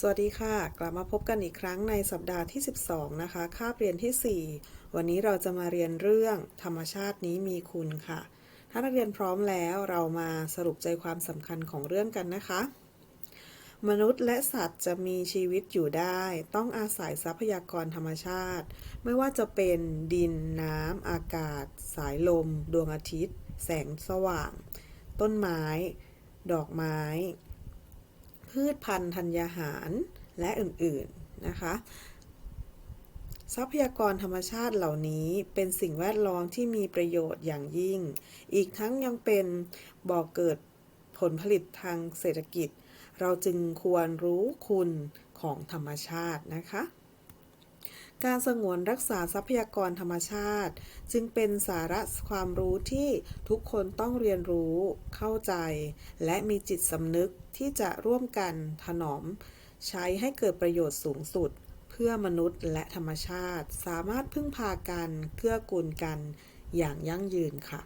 สวัสดีค่ะ กลับมาพบกันอีกครั้งในสัปดาห์ที่ 12 นะคะ คาบเรียนที่ 4 วันนี้เราจะมาเรียนเรื่องธรรมชาตินี้มีคุณค่ะ ถ้านักเรียนพร้อมแล้วเรามาสรุปใจความสำคัญของเรื่องกันนะคะ มนุษย์และสัตว์จะมีชีวิตอยู่ได้ ต้องอาศัยทรัพยากรธรรมชาติ ไม่ว่าจะเป็นดิน น้ำ อากาศ สายลม ดวงอาทิตย์ แสงสว่าง ต้นไม้ ดอกไม้ พืชพันธุ์ธัญญาหารและอื่นๆนะคะ ทรัพยากรธรรมชาติเหล่านี้เป็นสิ่งแวดล้อมที่มีประโยชน์อย่างยิ่ง อีกทั้งยังเป็นบ่อกเกิดผลผลิตทางเศรษฐกิจ เราจึงควรรู้คุณของธรรมชาตินะคะ การสงวนรักษาทรัพยากรธรรมชาติ จึงเป็นสาระความรู้ที่ทุกคนต้องเรียนรู้ เข้าใจ และมีจิตสำนึกที่จะร่วมกันถนอม ใช้ให้เกิดประโยชน์สูงสุด เพื่อมนุษย์และธรรมชาติ สามารถพึ่งพากันเกื้อกูลกัน อย่างยั่งยืนค่ะ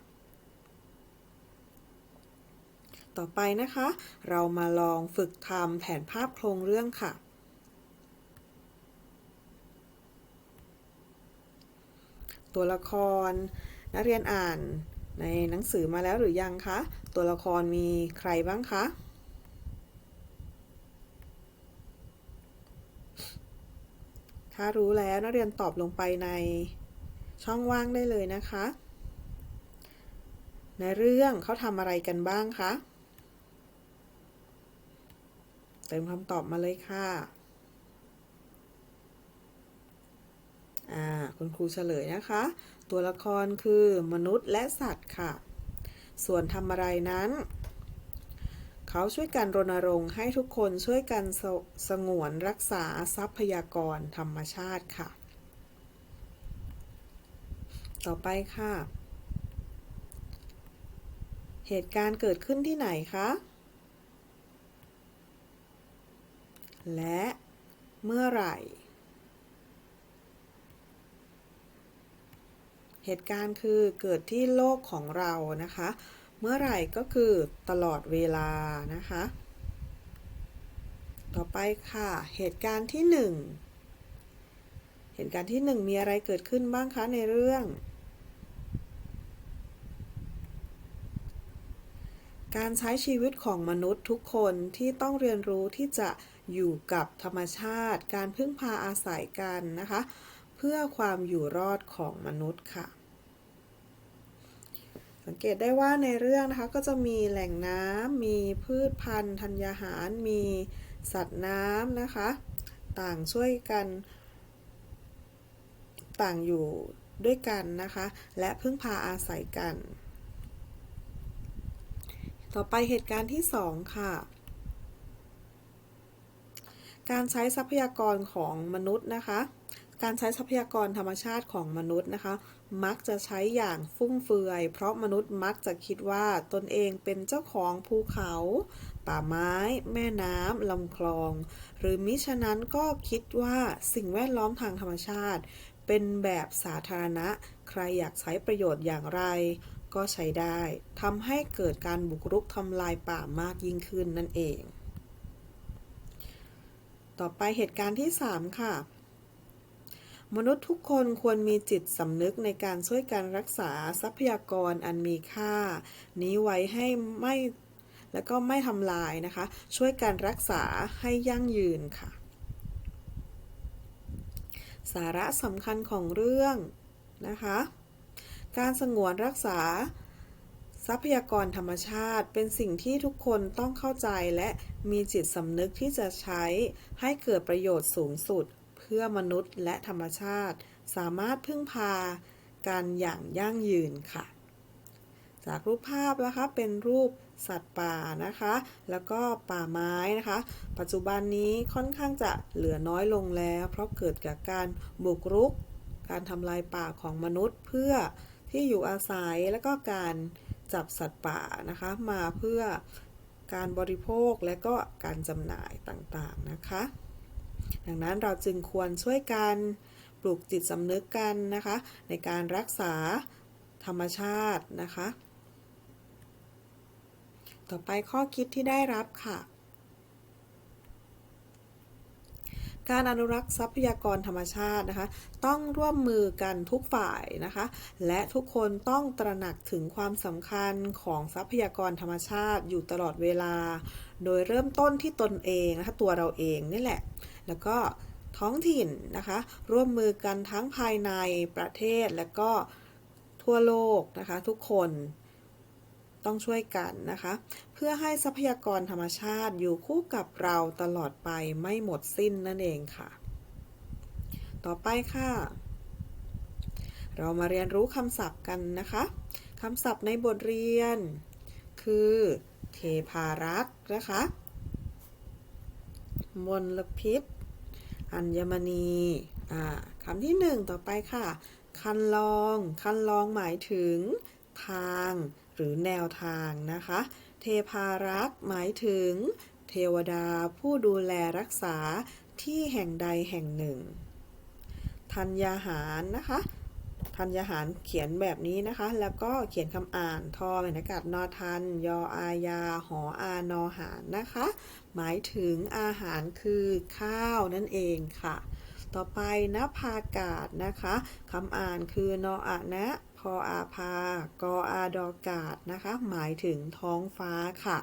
ต่อไปนะคะ เรามาลองฝึกทำแผนภาพโครงเรื่องค่ะ ตัวละคร นักเรียนอ่านในหนังสือมาแล้วหรือยังคะ ตัวละครมีใครบ้างคะ ถ้ารู้แล้วนักเรียนตอบลงไปในช่องว่างได้เลยนะคะ ในเรื่องเขาทำอะไรกันบ้างคะ เติมคำตอบมาเลยค่ะ อ่าคุณครูเฉลยนะคะ ตัวละครคือมนุษย์และสัตว์ค่ะ ส่วนทำอะไรนั้น เขาช่วยกันรณรงค์ให้ทุกคนช่วยกันสสงวนรักษาทรัพยากรธรรมชาติค่ะ ต่อไปค่ะ เหตุการณ์เกิดขึ้นที่ไหนคะและเมื่อไหร่ เหตุการณ์คือเกิดที่โลกของเรานะคะ เมื่อไหร่ก็คือตลอดเวลานะคะ ต่อไปค่ะ เหตุการณ์ที่หนึ่งเหตุการณ์ที่หนึ่งมีอะไรเกิดขึ้นบ้างคะในเรื่อง การใช้ชีวิตของมนุษย์ทุกคนที่ต้องเรียนรู้ที่จะอยู่กับธรรมชาติ การพึ่งพาอาศัยกันนะคะเพื่อความอยู่รอดของมนุษย์ค่ะ สังเกตได้ว่าในเรื่องนะคะก็จะมีแหล่งน้ำมีพืชพันธุ์ธัญญาหาร มีสัตว์น้ำนะคะ ต่างช่วยกัน ต่างอยู่ด้วยกันนะคะ และพึ่งพาอาศัยกัน ต่อไปเหตุการณ์ที่ 2 ค่ะ การใช้ทรัพยากรของมนุษย์นะคะ การใช้ทรัพยากรธรรมชาติของมนุษย์นะคะ มักจะใช้อย่างฟุ่มเฟือย เพราะมนุษย์มักจะคิดว่าตนเองเป็นเจ้าของภูเขา ป่าไม้ แม่น้ำลำคลอง หรือมิฉะนั้นก็คิดว่าสิ่งแวดล้อมทางธรรมชาติ เป็นแบบสาธารณะ ใครอยากใช้ประโยชน์อย่างไรก็ใช้ได้ทำให้เกิดการบุกรุกทำลายป่ามากยิ่งขึ้นนั่นเอง ต่อไปเหตุการณ์ที่ 3 ค่ะ มนุษย์ทุกคนควรมีจิตสำนึกในการช่วยการรักษาทรัพยากรอันมีค่า นี้ไว้ให้ไม่และก็ไม่ทำลายนะคะ ช่วยการรักษาให้ยั่งยืนค่ะ สาระสำคัญของเรื่องนะคะ การสงวนรักษาทรัพยากรธรรมชาติ เป็นสิ่งที่ทุกคนต้องเข้าใจและมีจิตสำนึกที่จะใช้ให้เกิดประโยชน์สูงสุด พื่อมนุษย์และธรรมชาติ สามารถพึ่งพาการอย่างยั่งยืนค่ะ จากรูปภาพนะคะเป็นรูปสัตว์ป่านะคะ แล้วก็ป่าไม้นะคะ ปัจจุบันนี้ค่อนข้างจะเหลือน้อยลงแล้ว เพราะเกิดจากการบุกรุก การทำลายป่าของมนุษย์เพื่อที่อยู่อาศัยและก็การจับสัตว์ป่านะคะ มาเพื่อการบริโภคและก็การจำหน่ายต่างๆนะคะ ดังนั้นเราจึงควรช่วยกันปลูกจิตสำนึกกันนะคะ ในการรักษาธรรมชาตินะคะ ต่อไปข้อคิดที่ได้รับค่ะ การอนุรักษ์ทรัพยากรธรรมชาตินะคะ ต้องร่วมมือกันทุกฝ่ายนะคะ และทุกคนต้องตระหนักถึงความสำคัญของทรัพยากรธรรมชาติอยู่ตลอดเวลา โดยเริ่มต้นที่ตนเองนะคะตัวเราเองนี่แหละ แล้วก็ท้องถิ่นนะคะ ร่วมมือกันทั้งภายในประเทศและก็ทั่วโลกนะคะ ทุกคน ต้องช่วยกันนะคะ เพื่อให้ทรัพยากรธรรมชาติอยู่คู่กับเราตลอดไปไม่หมดสิ้นนั่นเองค่ะ ต่อไปค่ะ เรามาเรียนรู้คำศัพท์กันนะคะคำศัพท์ในบทเรียน คือ เทพารักษ์นะคะมลพิษ อัญมณีอ่าคำที่หนึ่งต่อไปค่ะ คันลอง คันลองหมายถึง ทาง หรือแนวทางนะคะ เทพารักษ์หมายถึง เทวดาผู้ดูแลรักษาที่แห่งใดแห่งหนึ่ง ธัญญาหารนะคะธัญญาหารเขียนแบบนี้นะคะ แล้วก็เขียนคำอ่านทอเป็นอากาศนอทัน ยออายา หออานอหารนะคะ หมายถึงอาหารคือข้าวนั่นเองค่ะ ต่อไปนภากาศนะคะคำอ่านคือนออะนะ พออาพากออาดอกาศนะคะ หมายถึงท้องฟ้าค่ะ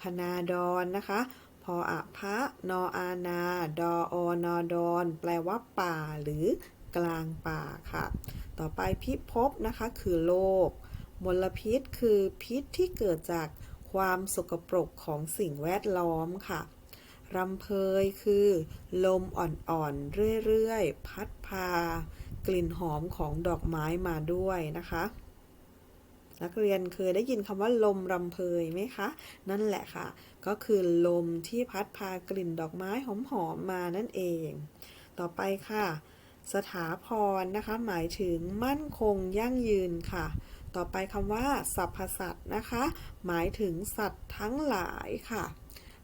พนาดอนนะคะพออะพะนออานา ดอออนอดอน แปลว่าป่าหรือกลางป่าค่ะ ต่อไปพิภพนะคะคือโลก มลพิษคือพิษที่เกิดจากความสกปรกของสิ่งแวดล้อมค่ะ รำเพยคือ ลมอ่อนๆ เรื่อย ๆ พัดพา กลิ่นหอมของดอกไม้มาด้วยนะคะนักเรียนเคยได้ยินคำว่าลมรำเพยไหมคะ นั่นแหละค่ะ ก็คือลมที่พัดพากลิ่นดอกไม้หอมๆมานั่นเอง ต่อไปค่ะ สถาพรนะคะ หมายถึงมั่นคงยั่งยืนค่ะ ต่อไปคำว่าสรรพสัตว์นะคะ หมายถึงสัตว์ทั้งหลายค่ะ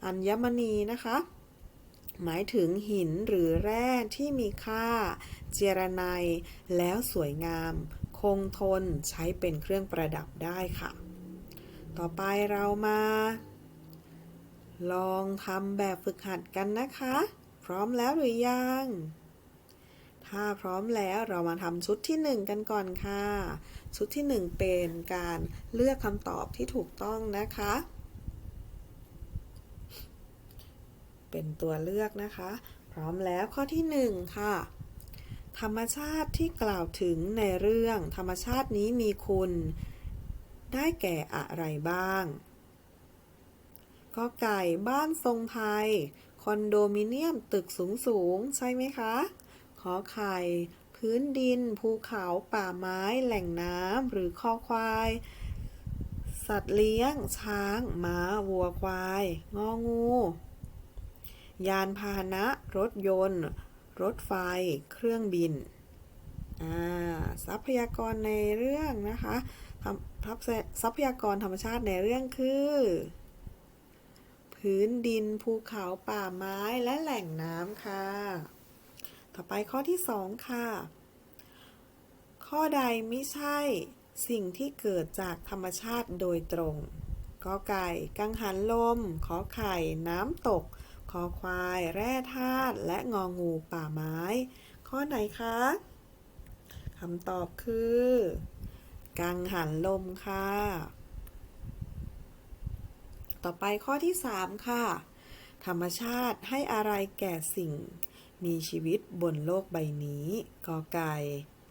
อัญมณีนะคะ หมายถึงหินหรือแร่ที่มีค่า เจรไนแล้วสวยงาม คงทนใช้เป็นเครื่องประดับได้ค่ะ ต่อไปเรามา ลองทำแบบฝึกหัดกันนะคะ พร้อมแล้วหรือยัง ถ้าพร้อมแล้วเรามาทำชุดที่หนึ่งกันก่อนค่ะ ชุดที่หนึ่งเป็นการเลือกคำตอบที่ถูกต้องนะคะ เป็นตัวเลือกนะคะ พร้อมแล้วข้อที่หนึ่งค่ะ ธรรมชาติที่กล่าวถึงในเรื่อง ธรรมชาตินี้มีคุณ ได้แก่อะไรบ้างก็ไก่บ้านทรงไทย คอนโดมิเนียมตึกสูงสูงใช่ไหมคะ ขอไข่ พื้นดิน ภูเขาป่าไม้แหล่งน้ำหรือคอควาย สัตว์เลี้ยง ช้าง ม้า วัวควาย งองู ยานพาหนะ รถยนต์ รถไฟ เครื่องบิน ทรัพยากรในเรื่องนะคะทรัพยากรธรรมชาติในเรื่องคือ พื้นดินภูเขาป่าไม้และแหล่งน้ำค่ะ ต่อไปข้อที่สองค่ะ ข้อใดไม่ใช่สิ่งที่เกิดจากธรรมชาติโดยตรงกอไก่ กังหันลม ขอไข่ น้ำตก คอควาย แร่ธาตุ และงองูป่าไม้ ข้อไหนคะคำตอบคือ กังหันลมค่ะ ต่อไปข้อที่ 3 ค่ะ ธรรมชาติให้อะไรแก่สิ่ง มีชีวิตบนโลกใบนี้ กอไก่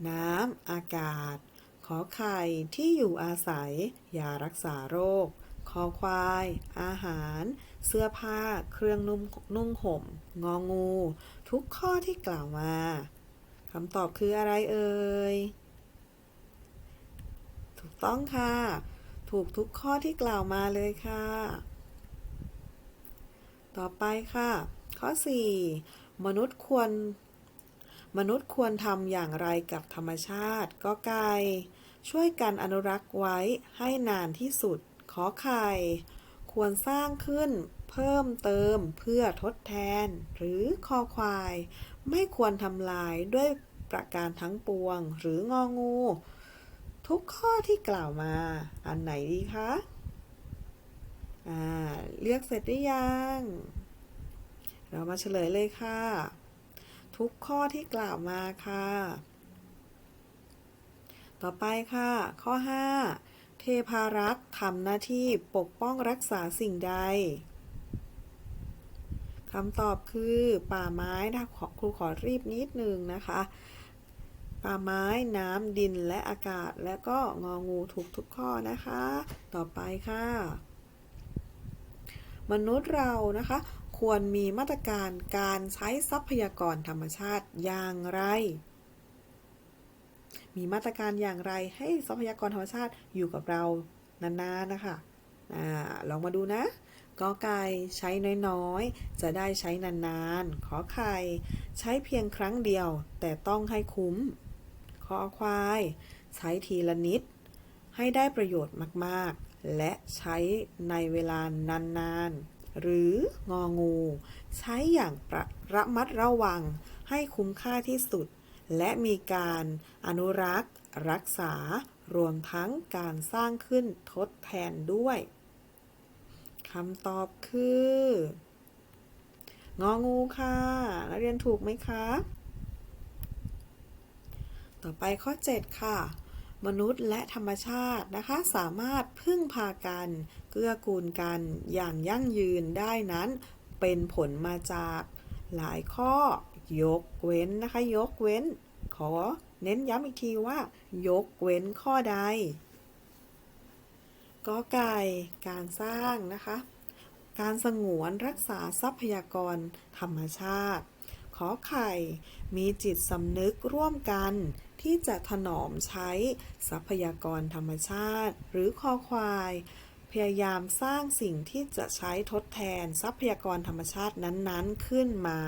น้ำ อากาศ ขอไข่ที่อยู่อาศัย ยารักษาโรค คอควาย อาหาร เสื้อผ้า เครื่องนุ่มนุ่งห่ม งองู ทุกข้อที่กล่าวมาคำตอบคืออะไรเอ่ย ถูกต้องค่ะ ถูกทุกข้อที่กล่าวมาเลยค่ะ ต่อไปค่ะ ข้อ 4 มนุษย์ควร มนุษย์ควรทำอย่างไรกับธรรมชาติก็ไก่ช่วยกันอนุรักษ์ไว้ให้นานที่สุด ขอไข่ ควรสร้างขึ้น เพิ่มเติมเพื่อทดแทน หรือคอควาย ไม่ควรทำลายด้วยประการทั้งปวง หรืององู ทุกข้อที่กล่าวมา อันไหนดีคะอ่าเลือกเสร็จหรือยัง เรามาเฉลยเลยค่ะ ทุกข้อที่กล่าวมาค่ะ ต่อไปค่ะ ข้อ 5 เทพารักษ์ทำหน้าที่ปกป้องรักษาสิ่งใด คำตอบคือป่าไม้นะขอครูขอรีบนิดนึงนะคะ ป่าไม้น้ำดินและอากาศและก็งองูถูกทุกข้อนะคะ ต่อไปค่ะ มนุษย์เรานะคะ ควรมีมาตรการการใช้ทรัพยากรธรรมชาติอย่างไร มีมาตรการอย่างไรให้ทรัพยากรธรรมชาติอยู่กับเรานานๆนะคะ อ่า ลองมาดูนะ กอไก่ใช้น้อยๆ จะได้ใช้นานๆ ขอไข่ ใช้เพียงครั้งเดียว แต่ต้องให้คุ้ม ขอควาย ใช้ทีละนิด ให้ได้ประโยชน์มากๆ และใช้ในเวลานานๆ หรืององู ใช้อย่างประระมัดระวังให้คุ้มค่าที่สุด และมีการอนุรักษ์ รักษารวมทั้งการสร้างขึ้นทดแทนด้วย คำตอบคืององูค่ะ นักเรียนถูกไหมคะ ต่อไปข้อ 7 ค่ะ มนุษย์และธรรมชาตินะคะ สามารถพึ่งพากัน เกื้อกูลกันอย่างยั่งยืนได้นั้นเป็นผลมาจากหลายข้อยกเว้นนะคะ ยกเว้น ขอเน้นย้ำอีกทีว่า ยกเว้นข้อใด ก็ไก่ การสร้างนะคะ การสงวนรักษาทรัพยากรธรรมชาติ ขอไข่ มีจิตสำนึกร่วมกันที่จะถนอมใช้ทรัพยากรธรรมชาติ หรือคอควาย พยายามสร้างสิ่งที่จะใช้ทดแทนทรัพยากรธรรมชาตินั้นๆขึ้นมา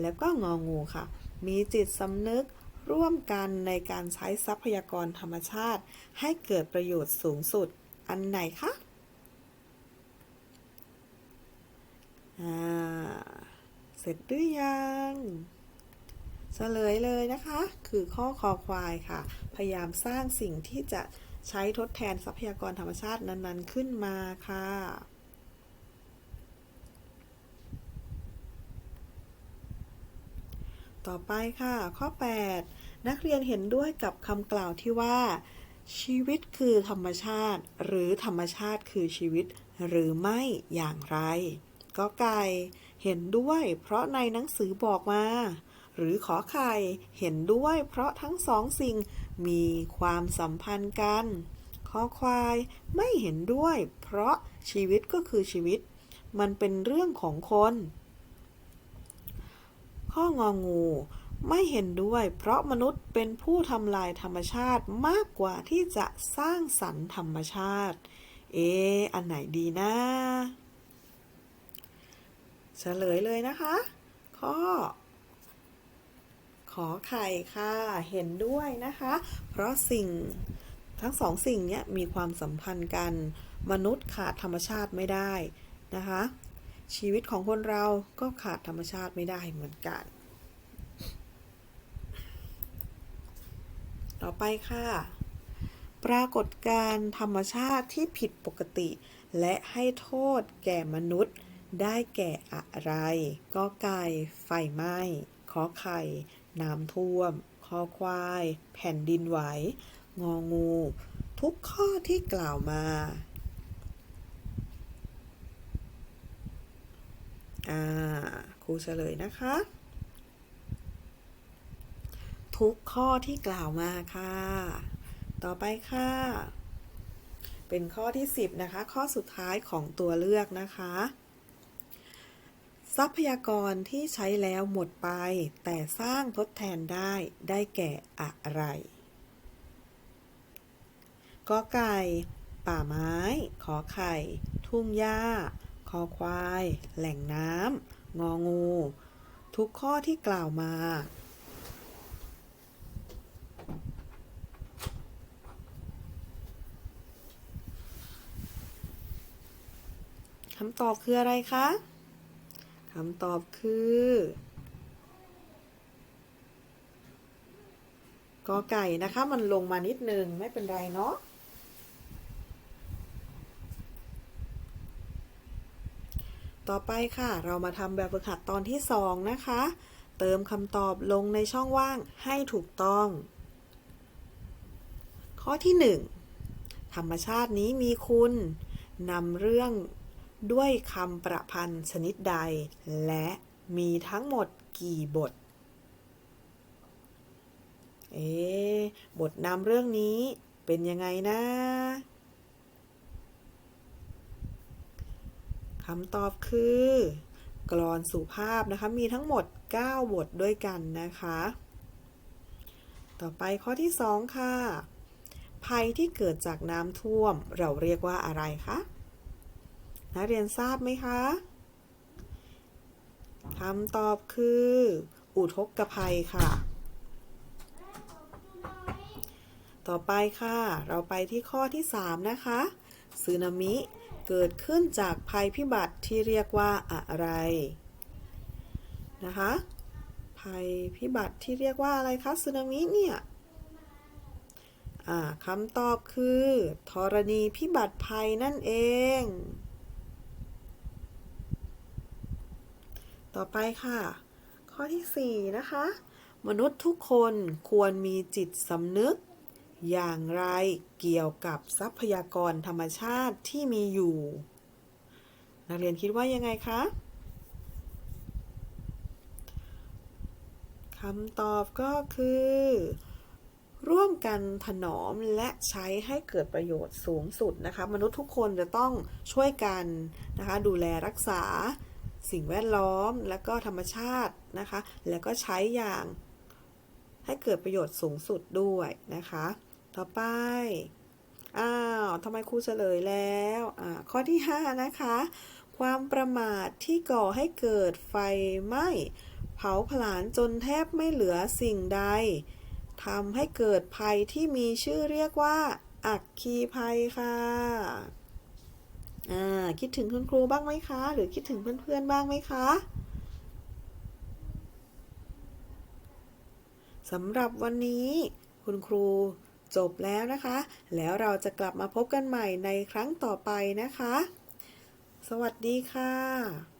แล้วก็งองูค่ะ มีจิตสำนึกร่วมกันในการใช้ทรัพยากรธรรมชาติ ให้เกิดประโยชน์สูงสุด อันไหนคะเสร็จหรือยังเฉลยเลยนะคะ คือข้อคอควายค่ะ พยายามสร้างสิ่งที่จะใช้ทดแทนทรัพยากรธรรมชาตินั้นๆ ขึ้นมาค่ะต่อไปค่ะ ข้อ 8 นักเรียนเห็นด้วยกับคำกล่าวที่ว่า ชีวิตคือธรรมชาติ หรือธรรมชาติคือชีวิต หรือไม่อย่างไร ก็ไก่เห็นด้วย เพราะในหนังสือบอกมา หรือขอไข่เห็นด้วย เพราะทั้งสองสิ่งมีความสัมพันธ์กันขอควายไม่เห็นด้วย เพราะชีวิตก็คือชีวิต มันเป็นเรื่องของคน ข้ององู ไม่เห็นด้วย เพราะมนุษย์เป็นผู้ทำลายธรรมชาติมากกว่าที่จะสร้างสรรค์ธรรมชาติ เอออันไหนดีนะเฉลยเลยนะคะ ข้อ ขอไข่ค่ะ เห็นด้วยนะคะ เพราะสิ่งทั้งสองสิ่งเนี้ยมีความสัมพันธ์กัน มนุษย์ขาดธรรมชาติไม่ได้นะคะ ชีวิตของคนเราก็ขาดธรรมชาติไม่ได้เหมือนกัน ต่อไปค่ะ ปรากฏการธรรมชาติที่ผิดปกติ และให้โทษแก่มนุษย์ ได้แก่อะไร ก็ไก่ไฟไหม้ขอไข่ น้ำท่วมคอควาย แผ่นดินไหว งองู ทุกข้อที่กล่าวมาอ่าครูเฉลยนะคะ ทุกข้อที่กล่าวมาค่ะ ต่อไปค่ะ เป็นข้อที่ 10 นะคะ ข้อสุดท้ายของตัวเลือกนะคะ ทรัพยากรที่ใช้แล้วหมดไป แต่สร้างทดแทนได้ได้แก่อะไรกอไก่ ป่าไม้ ขอไข่ ทุ่งหญ้า คอควาย แหล่งน้ำงองู ทุกข้อที่กล่าวมา คำตอบคืออะไรคะคำตอบคือกอไก่นะคะ มันลงมานิดนึง ไม่เป็นไรเนาะต่อไปค่ะ เรามาทำแบบฝึกหัดตอนที่สองนะคะ เติมคำตอบลงในช่องว่างให้ถูกต้อง ข้อที่ 1 ธรรมชาตินี้มีคุณนำเรื่อง ด้วยคำประพันธ์ชนิดใด และมีทั้งหมดกี่บท เอ๊บทนำเรื่องนี้เป็นยังไงนะคำตอบคือกลอนสุภาพนะคะ มีทั้งหมด 9 บทด้วยกันนะคะ ต่อไปข้อที่ 2 ค่ะ ภัยที่เกิดจากน้ำท่วมเราเรียกว่าอะไรคะ นักเรียนทราบไหมคะคำตอบคือ อุทกภัยค่ะ ต่อไปค่ะ เราไปที่ข้อที่ 3 นะคะสึนามิเกิดขึ้นจากภัยพิบัติที่เรียกว่าอะไร นะคะ ภัยพิบัติที่เรียกว่าอะไรคะสึนามิเนี่ยคำตอบคือธรณีพิบัติภัยนั่นเอง ต่อไปค่ะ ข้อที่ 4 นะคะ มนุษย์ทุกคนควรมีจิตสำนึก อย่างไรเกี่ยวกับทรัพยากรธรรมชาติที่มีอยู่ นักเรียนคิดว่ายังไงคะคำตอบก็คือ ร่วมกันถนอมและใช้ให้เกิดประโยชน์สูงสุดนะคะ มนุษย์ทุกคนจะต้องช่วยกันนะคะ ดูแลรักษา สิ่งแวดล้อมและก็ธรรมชาตินะคะ แล้วก็ใช้อย่างให้เกิดประโยชน์สูงสุดด้วยนะคะ ต่อไป อ้าวทำไมครูเฉลยแล้วอ่าข้อที่ 5 นะคะ ความประมาทที่ก่อให้เกิดไฟไหม้เผาผลาญจนแทบไม่เหลือสิ่งใดทำให้เกิดภัยที่มีชื่อเรียกว่า อักคีภัยค่ะ คิดถึงคุณครูบ้างไหมคะ หรือคิดถึงเพื่อนๆบ้างไหมคะสำหรับวันนี้คุณครูจบแล้วนะคะ แล้วเราจะกลับมาพบกันใหม่ในครั้งต่อไปนะคะ สวัสดีค่ะ